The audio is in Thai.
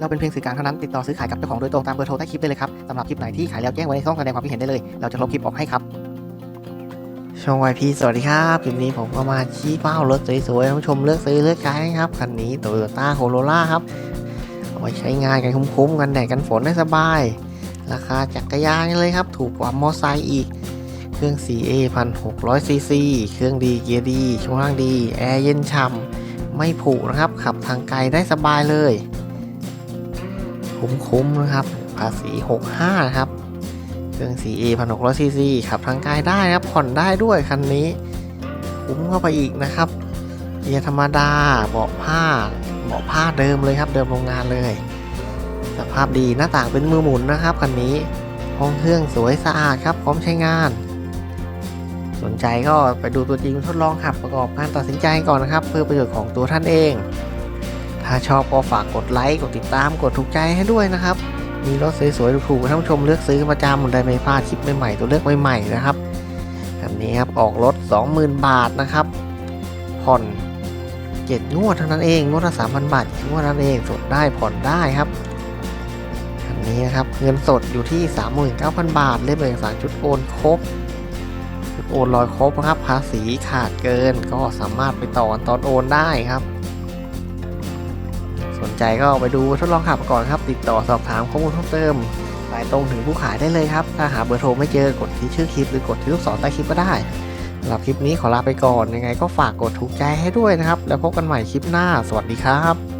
เราเป็นเพียงสื่อกลางเท่านั้นติดต่อซื้อขายกับเจ้าของโดยตรงตามเบอร์โทรใต้คลิปได้เลยครับสำหรับคลิปไหนที่ขายแล้วแจ้งไว้ในช่องแสดงความคิดเห็นได้เลย เราจะลบคลิปออกให้ครับช่องวายพีสวัสดีครับคลิปนี้ผมก็มาชี้เป้ารถสวยๆให้ผู้ชมเลือกซื้อเลือกใช้นะครับคันนี้โตโยต้าโคโรล่าครับเอาไว้ใช้งานกันคุ้มๆกันแดดกันฝนได้สบาย ราคาจักรยานเลยครับ ถูกกว่ามอไซค์อีก เครื่อง 4A 1600ซีซีเครื่องดีเกียร์ดีช่วงล่างดี แอร์เย็นฉ่ำไม่ผุนะครับ ขับทางไกลได้สบายเลย คุ้มๆนะครับ ภาษี 65 นะครับเครื่อง 4A 1600ซีซีขับทางไกลได้นะครับ ผ่อนได้ด้วยคันนี้ คุ้มเข้าไปอีกนะครับเกียร์ธรรมดา เบาะผ้า เบาะผ้าเดิมเลยครับ เดิมโรงงานเลย สภาพดี หน้าต่างเป็นมือหมุนนะครับคันนี้ ห้องเครื่องสวยสะอาดครับ พร้อมใช้งาน สนใจก็ไปดูตัวจริงทดลองขับประกอบการตัดสินใจก่อนนะครับ เพื่อประโยชน์ของตัวท่านเอง ถ้าชอบก็ฝากกดไลค์กดติดตามกดถูกใจให้ด้วยนะครับ มีรถสวยๆถูกๆท่านผู้ชมเลือกซื้อประจำได้ไม่พลาดคลิปใหม่ๆตัวเลือกใหม่ๆนะครับคันนี้ครับออกรถ 20,000 บาทนะครับ ผ่อน 7 งวดเท่านั้นเองงวดละ3,000 บาทงวดนั้นเองสดได้ผ่อนได้ครับคันนี้นะครับเงินสดอยู่ที่ 39,000 บาทเล่มเอกสารชุดโอนครบโอนลอยครบนะครับ ภาษีขาดเกินก็สามารถไปต่อตอนโอนได้ครับ สนใจก็ไปดูทดลองขับก่อนครับ ติดต่อสอบถามข้อมูลเพิ่มเติมสายตรงถึงผู้ขายได้เลยครับ ถ้าหาเบอร์โทรไม่เจอกดที่ชื่อคลิปหรือกดที่ลูกศรใต้คลิปก็ได้สำหรับคลิปนี้ขอลาไปก่อนยังไงก็ฝากกดถูกใจให้ด้วยนะครับ แล้วพบกันใหม่คลิปหน้า สวัสดีครับ